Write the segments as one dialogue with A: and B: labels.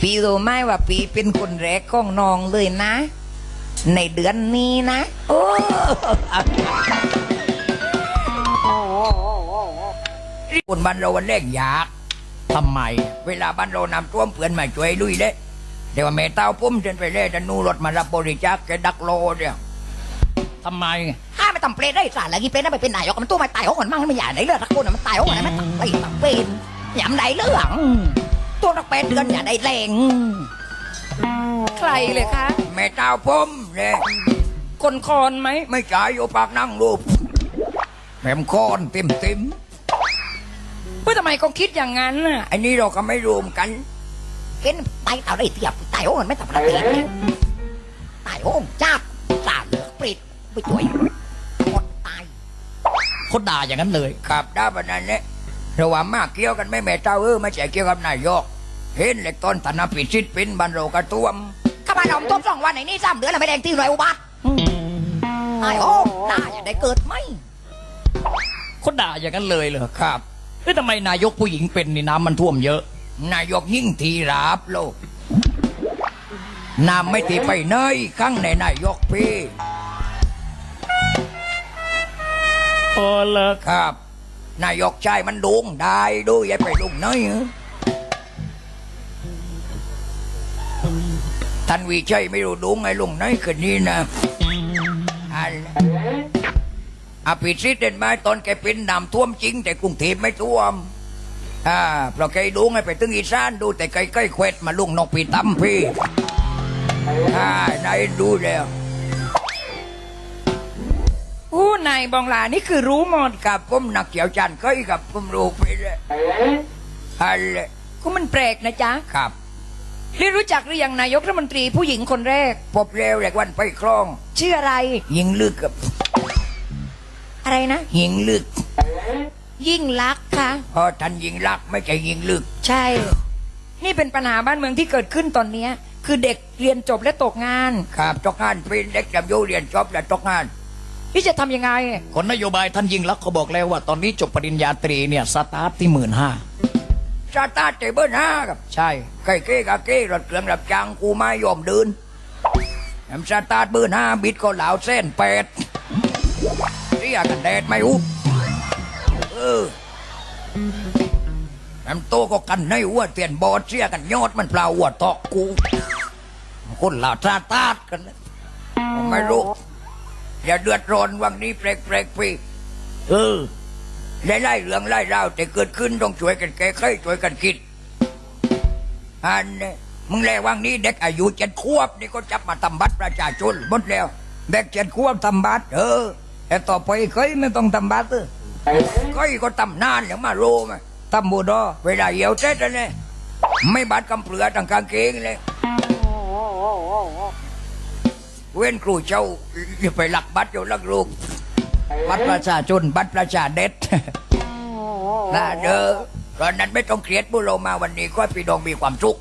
A: พี่รู้ไหมว่าพี่เป็นคนแรกของน้องเลยนะ ในเดือนนี้นะ โอ้
B: คนบ้านเราวันแรกอยาก
C: ทำไม
B: เวลาบ้านเรานำท่วมเพื่อนมาช่วยลุยเลยแต่ว่าแม่เต้าพุ่มเดินไปเล่ดันนูรถมารับบริจาคแกดักโลเนี่ย
C: ทำไม
A: ข้าไม่ต้งเปรตได้สารแล้วกี่เปรตได้ไปเป็นนายกมันตู้มาตายของมันมั่งไม่อยากไหนเลือดทักคนมันตายของมันมันต้องไปต้งเป็นยำไหนเรื่อง ตัวนักเป็นเดือนอย่าได้แรงใครเลยคะ
B: แม่เต้าพุ่มเนี่ย
A: คนคอนไหม
B: ไม่จ่ายอยู่ปากนั่งรูปแหมคอนเต็มเต็ม
A: เพื่อทำไมก็คิดอย่างนั้นน่ะ
B: ๆไอ้นี่เราก็ไม่รวมกัน
A: เป็นตายเอาได้เทียบตายของมันไม่ทำอะไรเลยตายของจับสารเหลือเปรตไปช่วยหมดตาย
C: เขาด่าอย่างนั้นเลย
B: ขับได้ปะนั้นเนี่ย เราว่ามากเกี่ยวกันไม่แม่เต้าเออไม่ใช่เกี่ยวกับนายก เห็นเหล็กต้นธนปิชิตเป็นบันโรกระต้วม
A: ข้ามาลองทบสองวันไหนนี่ซ้ำเดือนละไม่แดงที่หน่วยอุบัติตายโอ้ตายอย่าได้เกิดไหม
C: เขาด่าอย่างนั้นเลยเหรอ
B: ครับ
C: เฮ้ยทำไมนายกผู้หญิงเป็นนี่น้ำมันท่วมเยอะ
B: นายกยิ่งทีราบโลกน้ำไม่ตีไปเนยข้างในนายกพี่
C: พอเลิก
B: ครับ นายกชายมันดุงได้ดูอย่าไปดุงเนยท่านวิชัยไม่รู้ดุงไอ้ลุงเนยคืนนี้นะอันอภิสิทธิ์เด่นไหมตอนแกเป็นน้ำท่วมจริง แต่กรุงเทพไม่ท่วมอ่าเพราะแกดุงให้ไปถึงอีสานดูแต่ใกล้ๆเควดมาลุงนกปีตั้มพี่อ่านายดูแล้ว
A: ผู้นายบองลานี่คือรู้หมด
B: กับผมนักเกี่ยวจันทร์เคยกับผมรู้ไปเลยอันเลย
A: ก็มันแปลกนะจ๊ะ
B: ครับ
A: ได้รู้จักหรือยังนายกรัฐมนตรีผู้หญิงคนแรก
B: พบเร็วแหลกวันไปคลอง
A: ชื่ออะไร
B: ยิงลึกกับ
A: อะไรนะ
B: ยิงลึก
A: ยิ่งลักษณ์ค่ะ
B: เพราะท่านยิงลักไม่ใช่ยิงลึก
A: ใช่ นี่เป็นปัญหาบ้านเมืองที่เกิดขึ้นตอนเนี้ย คือเด็กเรียนจบและตกงาน
B: ครับตกงานเป็นเด็กจำยูเรียนจบแล้วตกงาน
A: ที่จะทำยังไง
C: คนนโยบายท่านยิ่งรักษณ์เขาบอกแล้วว่าตอนนี้จบปริญญาตรีเนี่ยสตาร์ทที่หมื่นห้า
B: สตาร์ทเจเบิลห้าครับ
C: ใช่
B: ใกล้เก้กับเก้รถเครื่องรับจ้างกูไม่ยอมเดินแอมสตาร์ทเบิลห้าบิดก็เหลาเส้นแปดเรียกกันแดดไม่อุบเออแอมโตก็กันในหัวเตียนบอดเสียกันยอดมันเปล่าหัวตอกกู คนเหล่าสตาร์ทกันนะผมไม่รู้ อย่าเดือดร้อนวันนี้เปรกเปรกพี่เออไล่ไล่เรื่องไล่ราวแต่เกิดขึ้นต้องช่วยกันแก้ไขช่วยกันคิดอันนี้มึงแลวังนี้เด็กอายุเจ็ดขวบนี่ก็จับมาทำบัตรประชาชนหมดแล้ว เด็กเจ็ดขวบทำบัตรเออแต่ต่อไปเคยไม่ต้องทำบัตรเออเคยก็ทำนานแล้วมาโรไหมทำบูดอเวลาเหี่ยวเสร็จแล้วเนี่ยไม่บัตรกำเปลือต่างกางเกงเลย เว้นครูเจ้าอย่าไปหลักบัตรอยู่หลักลูกบัตรประชาชนบัตรประชาเด็ดนะเด้อตอนนั้นไม่ต้องเครียดบุโรมาวันนี้ก็พี่น้องมีความสุข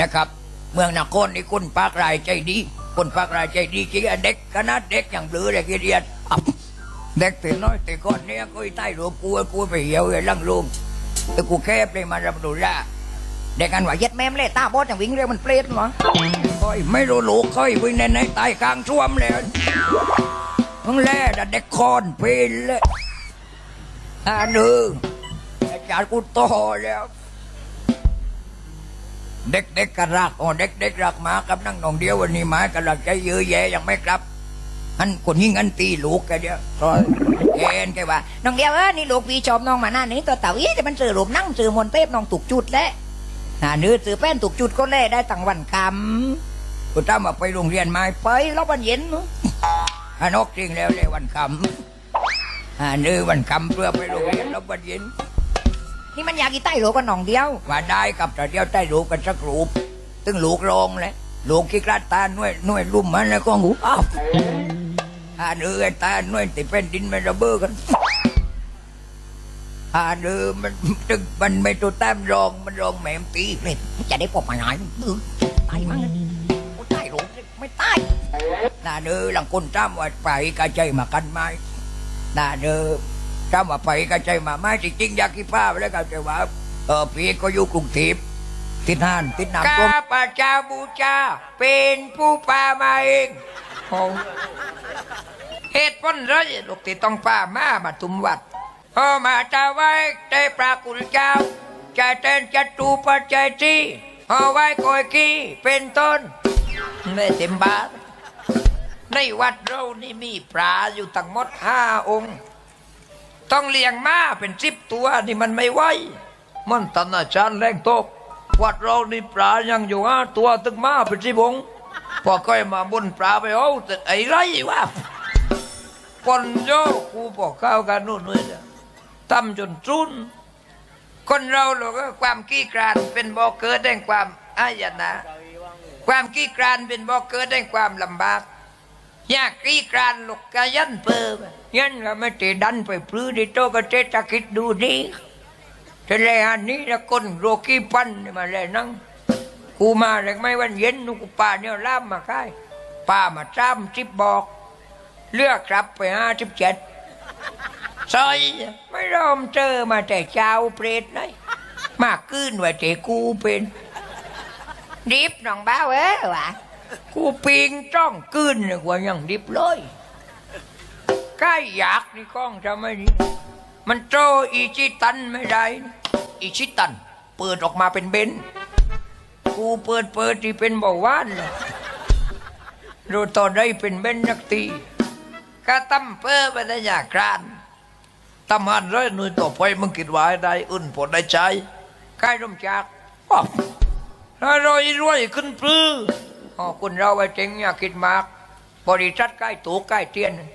B: นะครับ เมืองนครนี่คุณปากรายใจดีคุณปากรายใจดีจริงอะเด็กขนาดเด็กอย่างเบลือเลยกี่เรียนอับเด็กแต่น้อยแต่ก่อนเนี้ยก็ใต้รูปกูกูไปเหี่ยวไอ้ลังลุงแต่กูแคบเลยมารับดูแล เด็กกันว่า
A: เย็ดแม่มเลยตาบอดอย่างวิ่งเร็วมันเปรตเหรอ
B: ค่อยไม่รู้ลูกค่อยวิ่งในในใต้กลางช่วมเลยมึงแล่ดเด็กคอนเพลเลยอ่าหนึ่งอาจารย์กูโตแล้ว เด็กๆกกรักอ๋อเด็กๆรักหมากับนั่งนองเดียววันนี้หมากำลังใจเยอะแยะยังไม่กลับอันคนยิ่งอันตีลูกแกเดียวซอยแกนแกว่า
A: น้องเดียวเออนี่ลูกพี่ชอบน้องมาหน้านี้ตัวเต่าอี้แต่มันสื่อรูปนั่งสื่อมนเทพน้องถูกจุดแล้ว นาเนื้อสือแป้นถูกจุดก็แล่ได้ตั้งวันค
B: กูตั้มมาไปโรงเรียนไหมำ
A: ไปรอบวันเย็นนอะ
B: ฮานกจริงแล้วเลยวันคำอ่านื้อวันคำเพื่อไปโรงเรียนแล้ววันเย็น
A: นี่มันอยากกีใต้หลกันน้องเดียว
B: ว่าได้กับแต่เดียวได้รูกันสักรูปตึงหลูกโรงเลยหลูกขี้กลาดตาหน่วยหน่วยรุ่มมันแล้วก็หูอ้าวอ่าเนื้อตาหน่วยติดเป็นดินมันระเบ้อกัน อ่าเนื้อมันตึงมันไม่ตัวตามรองมันรองแหมมตี
A: เปรตจะได้ปอบมาหายตายมั้งโอ้ใต้โหลไม่ใต้
B: น่าเนื้อหลังคนตามว่าไปกระใจมากันไหมน่าเนื้อตามว่าไปกระใจมาไหมจริงๆอยากกี่ป้าไปแล้วก็จะว่าเออพี่ก็อยู่กรุงเทพ
D: ติดหานติดน้ำ
B: ข้าพเจ้าบูชาเป็นผู้ป่ามาเองเหตุผลไรลูกที่ต้องป่ามามาทุมวัด พอมาจะไว้ใจพระคุณเจ้าจะเต้นจะตูปัจจัยที่เอาไว้คอยกี้เป็นต้นไม่เต็มบาทในวัดเรานี่มีปลาอยู่ตั้งหมดห้าองค์ ต้องเลี้ยงม้าเป็นสิบตัวนี่มันไม่ไหวมันตันอาจารย์แรงตกวัดเรานี่ปลายังอยู่ห้าตัวตึกม้าเป็นสิบองค์พอก้อยมาบนปลาไปเอาแต่ไอ้ไรวะปนโยกูบอกข้าวกันนู่นนี่ เนี่ยตั้มจนจุนคนเราเราก็ความขี้กรานเป็นบ่อเกิดแห่งความอายนะ ความขี้กรานเป็นบ่อเกิดแห่งความลำบากยากขี้กรานลูกกะยันเปิบยันก็ไม่เตดันไปพลื้ดิโตก็เตตะคิดดูนี่แต่แลอันนี้ละคนโรกี้ปันนี่มาแลนั่งกูมาแลกไม่วันเย็นนุกูป่าเนี่ยล่ามมาค่ายป่ามาจ้ำจิบบอก เลือกกลับไปห้าสิบเจ็ด ซอยไม่รอมเจอมาแต่เจ้าเปรตไหนมากขึ้นว่าเจกูเป็นดิบน้องบ้าเอ้ยวะกูปิงจ้องกึนเนี่ยกว่ายังดิบเลยใกล้อยากนี่ก้องทำไม่นี่มันโจอีชิตันไม่ได้อีชิตัน เปิดออกมาเป็นเบนกูเปิดเปิดที่เป็นเบาหวานเลยรู้ตอนได้เป็นเบนนักตีก็ตั้มเพ้อไปได้ยากกราน ตั้มหันร้อยหน่วยต่อไปมึงคิดว่าให้ได้อุ่นผลได้ใจใกล้ร่มจากอ้อถ้ารอยรวยขึ้นปลื้ออ๋อคุณเราไอ้เจ๋งอย่าคิดมาก บริษัทใกล้ตูใกล้เตียนนั่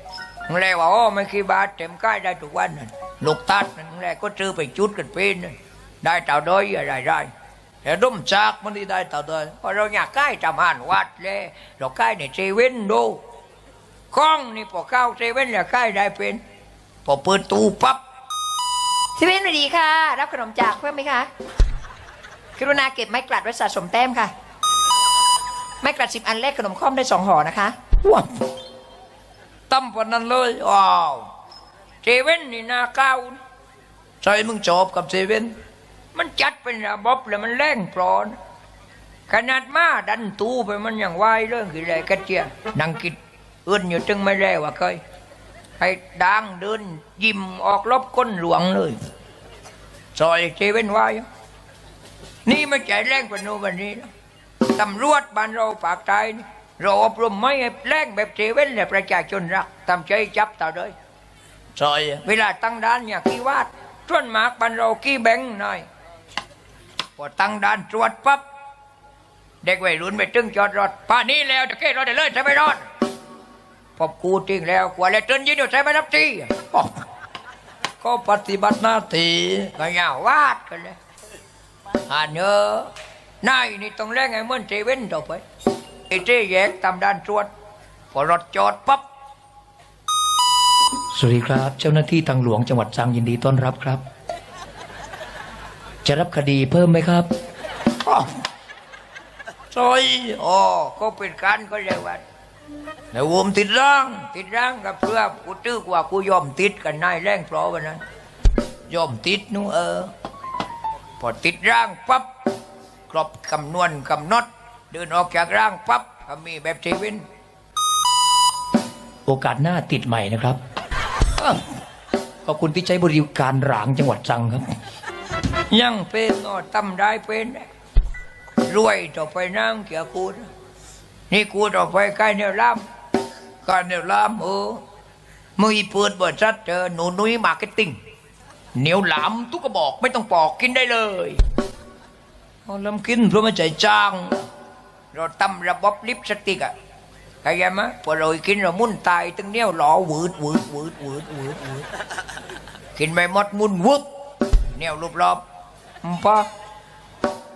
B: นและว่าอ๋อไม่กี่บาทเต็มใกล้ได้ทุกวันนั่นลูกตัดนั่นแหละก็ซื้อไปจุดกันเป็นนั่นได้เต่าด้อยอะไรได้แต่ด้มจากมันที่ได้เต่าด้อยเพราะเราอยากใกล้จำหันวัดเลยเราใกล้ในเซเว่นดูกล้องนี่พอเข้าเซเว่นอยากใกล้ได้เป็น พอเปิดตู้ปั๊บ
E: สิเว่นสวัสดีค่ะ รับขนมจากเพิ่มไหมคะกรุณาเก็บไม้กลัดไว้สะสมแต้มค่ะ ไม้กลัดสิบอันแรกขนมค่อมได้สองห่อนะคะ
D: ว้าว
B: ตั้มวันนั้นเลยว้าวเซเว่นนี่นาเก้านะใช่มึงจบกับเซเว่นมันจัดเป็นระบบแล้วมันแรงปลอน ขนาดมาดันตู้ไปมันยังไหวเรื่องกี่ไรกันเจียนังกิดเอื้นอยู่จึงไม่ได้ว่าเคย ให้ดังเดินยิ้มออกลบก้นหลวงเลยซอยเซเว่นไวอยู่นี่ไม่ใจแรงกว่าโนนวันนี้นะตำรวจบ้านเราปากใจนี่เราอบรมไม่แรงแบบเซเว่นเลยประชาชนรักทำใจจับต่อเลยซอยเวลาตั้งด้านอย่าขี้วาดส่วนมากบ้านเราขี้แบงหน่อยพอตั้งด้านตรวจปั๊บเด็กวัยรุ่นไปตึ้งจอดรถป่านนี้แล้วจะเก้รถได้เลยใช่ไหมรถ พบกูจริงแล้วกว่าเลยจนยืนอยู่ใช่ไหมรับทีอ๋อก็ปฏิบัติหน้าที่ก็อย่าวาดกันเลยอ่านเนอะนายนี่ต้องแรงไอ้เหมือนเซเว่นต่อไปไอ้เจ๊แยกตามด้านตรวจพอรถจอดปั๊บ
A: สวัสดีครับ เจ้าหน้าที่ทางหลวงจังหวัดตรังยินดีต้อนรับครับ จะรับคดีเพิ่มไหมครับ
B: อ้าวซอยอ๋อก็เป็นการก็เรียกว่า แต่วมติดร่าง ติดร่างกับเพื่อกูตื้อกว่ากูยอมติดกันนายแรงเพราะวันนั้นยอมติดนู่เออ พอติดร่างปั๊บครบคำนวณกำนดเดินออกจากร่างปั๊บมีแบบเซเว่น
A: โอกาสหน้าติดใหม่นะครับอขอบคุณที่ใช้บริการหลางจังหวัดตรังครับ
B: ยังเป็นก็ทำได้เป็นรวยต่อไปนั่งเกี่ยวกูนะ นี่กูต่อไปใกล้เนวลามกล้เนวลามเออมือเปิดบริษัทเจอหนูนุ้ยมาร์เก็ตติ้งเหนียวหลามทุกกระบอกไม่ต้องปอกกินได้เลยเอาลำกินเพราะไม่ใจจ้าง เราทำระบบลิปสติกอะเข้าใจไหมพอเรากินเรามุ่นตายตึงเนี้ยวหล่อวืดวืดวืดวืดวืดวืดกินไม่หมดมุ่นวุบเนี่ยวรูปรอบมปะ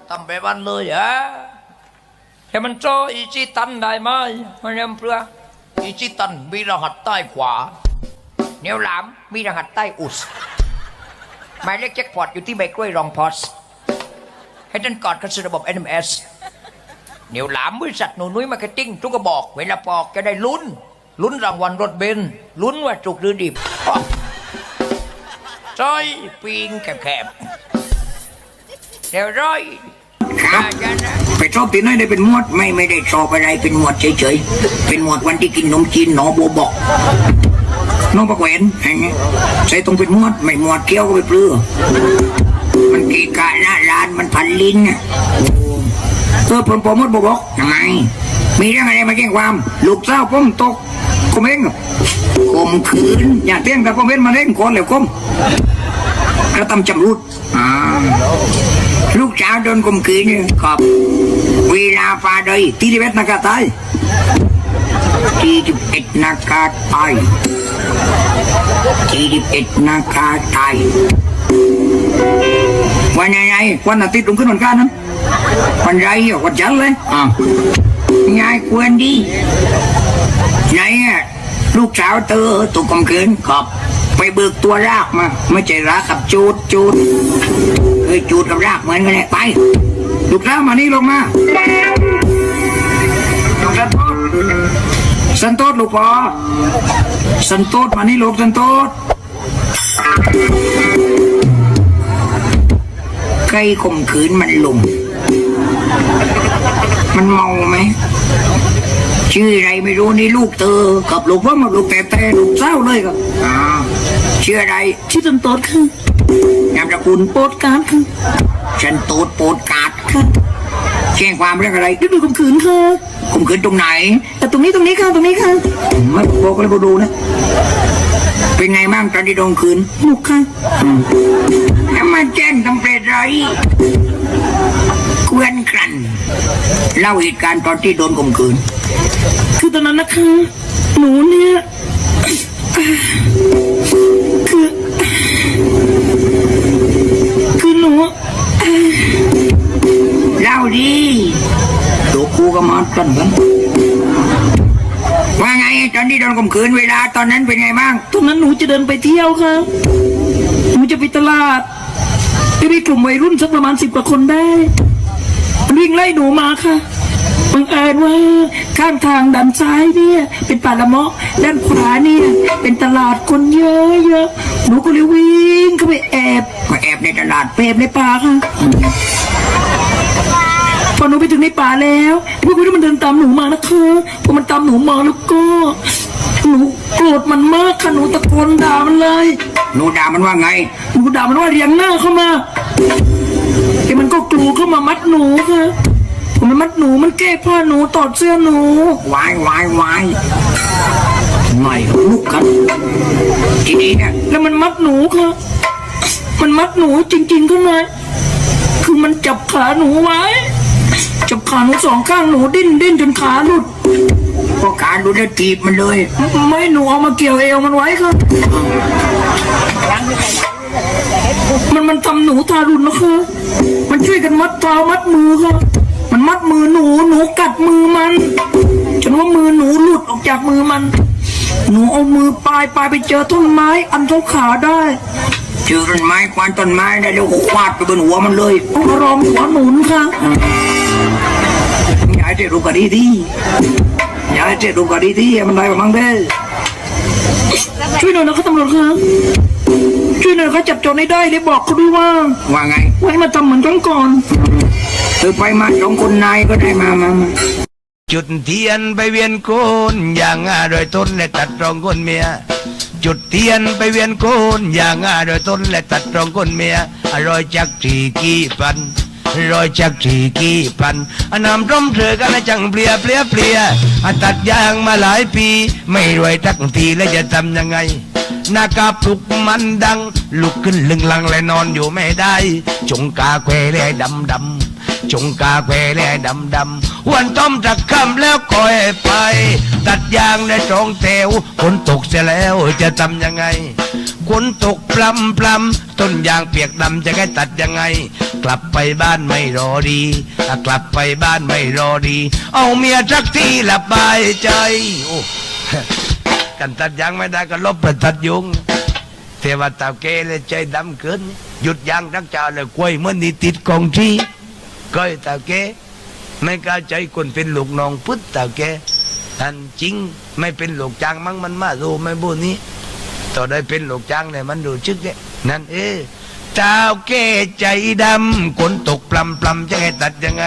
B: ทำไปบ้านเลยฮะ ให้มันโจอีจิตันได้ไหมมันยังเปลืออีจิตันมีรหัสใต้ขวาเนี่ยวหลามมีรหัสใต้อุสหมายเลขแจ็คพอตอยู่ที่ใบกล้วยรองพอสให้ท่านกอดกันสู่ระบบ NMS เหนียวหลามบริษัทหนูนุ้ยมาร์เก็ตติ้งทุกกระบอก เวลาปอกจะได้ลุ้น ลุ้นรางวัลรถเบนซ์ลุ้นว่าจุกหรือดิบอ้อซอยปิงแคบๆเดี๋ยวร้อย
D: ครับไป ชอบที่ไหนได้เป็นหมวดไม่ไม่ได้ชอบอะไรเป็นหมวดเฉยๆเป็นหมวดวันที่กินนมจีนหนอโบบอกน้องประแหวนอย่างเงี้ยใส่ตรงเป็นหมวดไม่หมวดเกี้ยวก็ไปปลือมันกีกะหน้าร้านมันพันลิ้นน่ะเออผมผมมดบบอกทำไมมีเรื่องอะไรมาแจ้งความ ลูกเจ้าผมตกคมเองข่มขืนอย่าเตี้ยงแต่คมเองมาเล่นคนเลยคมกระทำจำรุดอ่า ลูกสาวโดนข่มขืนครับเวลาฟ้าใดที่ที่เวทนากาตายที่ที่เอ็ดนากาตายที่ที่เอ็ดนากาตายวันไหนไงวันอาทิตย์ลงขึ้นวันกันนั้นวันไรวันจันทร์เลยอ่ายายควรดีไหนอะลูกสาวเธอถูกข่มขืนครับไปเบิกตัวรากมา ไม่ใช่รากกับจูดจูด เอ้ยจูดกับรากเหมือนกันแหละไปลูกสาวมานี่ลงมาลูกสันโตษสันโตษลูกปอสันโตษมานี่ลูกสันโตษใครข่มขืนมันลงมันเมาไหมชื่ออะไรไม่รู้นี่ลูกเธอกับลูกว่ามาลูกแต่แต่ลูกเศร้าเลยครับอ่าชื่ออะไรชื่อสันโตษคือ นามสกุลโปดการ์ดค่ะฉันโตดโปดการ์ดค่ะแจ้งความเรื่องอะไรดื้อข่มขืนค่ะข่มขืนตรงไหน แต่ตรงนี้ตรงนี้ค่ะตรงนี้ค่ะไม่บอกเลยบอกดูนะ เป็นไงบ้างตอนที่โดนขืนหนุกค่ะแล้วมาแจ้งตำรวจไรกวนกลั่นเล่าเหตุการณ์ตอนที่โดนข่มขืน คือตอนนั้นนะคะหนูเนี่ย ดิตัวครูก็มาตันกันว่าไงตอนที่โดนข่มขืนเวลาตอนนั้นเป็นไงบ้าง
F: ตอนนั้นหนูจะเดินไปเที่ยวค่ะหนูจะไปตลาดก็มีกลุ่มวัยรุ่นสักประมาณสิบกว่าคนได้มันวิ่งไล่หนูมาค่ะบังเอิญว่าข้างทางด้านซ้ายเนี่ยเป็นป่าละเมาะด้านขวาเนี่ยเป็นตลาดคนเยอะๆหนูก็เลยวิ่งเข้าไปแอบ
D: มาแอบในตลาด
F: ไปแอบในป่าค่ะพ อหนูไปถึงในป่าแล้วพวกวัยรุ่นมันเดินตามหนูมานะคะพอมันตามหนูมาแล้วก็ หนูโกรธมันมากค่ะหนูตะโกนด่ามันเลย
D: หนูด่ามันว่าไง
F: หนูด่ามันว่าเรียงหน้าเข้ามาแต่มันก็กลูเข้ามามัดหนูค่ะพอมันมัดหนูมันแก้ผ้าหนูตอดเสื้อหนู
D: วายวายวายไม่ลุกกันทีนี้เนี่ย
F: แล้วมันมัดหนูค่ะมันมัดหนูจริงๆข้างในคือมันจับขาหนูไว้ จับขาหนูสองข้างหนูดิ้นดิ้นจนขาหลุด
D: พวกการดูแลวถีบมันเลย
F: ไม่หนูเอามาเกี่ยวเอวมันไว้ค่ะมันมันทำหนูทารุณนะคะมันช่วยกันมัดเท้ามัดมือค่ะมันมัดมือหนูหนูกัดมือมันจนว่ามือหนูหลุดออกจากมือมัน หนูเอามือปลายปลายไปเจอต้นไม้ อันเท่าขาได้
D: เจอต้นไม้ควานต้นไม้ได้แล้วก็ควาดไปบนหัวมันเลย
F: เอามารอมหัวหนุนค่ะ
D: ยายจะรู้กันดีดียายจะรู้กันดีดีมันได้บ้างเด้อ
F: ช่วยหน่อยนะคะตำรวจคะช่วยหน่อยเขาจับโจรให้ได้เลยบอกเขาด้วยว่า
D: ว่าไง
F: ไว้มาทำเหมือนครั้งก่อน
D: เธอไปมาสองคนนายก็ได้มามามา
G: จุดเทียนไปเวียนโคนอย่างอาโดยต้นและตัดรองคนเมียจุดเทียนไปเวียนโคนอย่างอาโดยต้นและตัดรองคนเมียอร่อยจากทีกี่พันอ รอยจากทีกี่พันอนนำร่มเธอกันจังเปลียเปลียเปลียอะตัดยางมาหลายปี ไม่รวยทักทีแล้วจะทำยังไงหน้ากาปลุกมันดัง ลุกขึ้นลึงลังและนอนอยู่ไม่ได้ จงกาแควแลดำดำจงกาแควแลดำดำวันต้มจักคำแล้วคอยไป ตัดยางในตรงเตวฝนตกเสียแล้วจะทำยังไง ฝนตกพลำพลำต้นยางเปียกดำจะให้ตัดยังไง กลับไปบ้านไม่รอดีกลับไปบ้านไม่รอดี เอาเมียสักทีละบายใจโอ้กันตัดยางไม่ได้ก็ลบไปตัดยุงเทวตาเกเลยใจดำเกินหยุดยางทักจ้าเลยกล้วยเมื่อนนี่ติดกองที่ก้อยตาเกไม่กล้าใจคนเป็นลูกน้องพุทธตาเกท่านจริงไม่เป็นลูกจ้างมั้งมันมาดูไม่บูนี้ ต่อได้เป็นลูกจ้างเนี่ยมันดูชึกเนี่ยนั่นเออเจ้าเก้ใจดำคนตกปลำปลำจะให้ตัดยังไง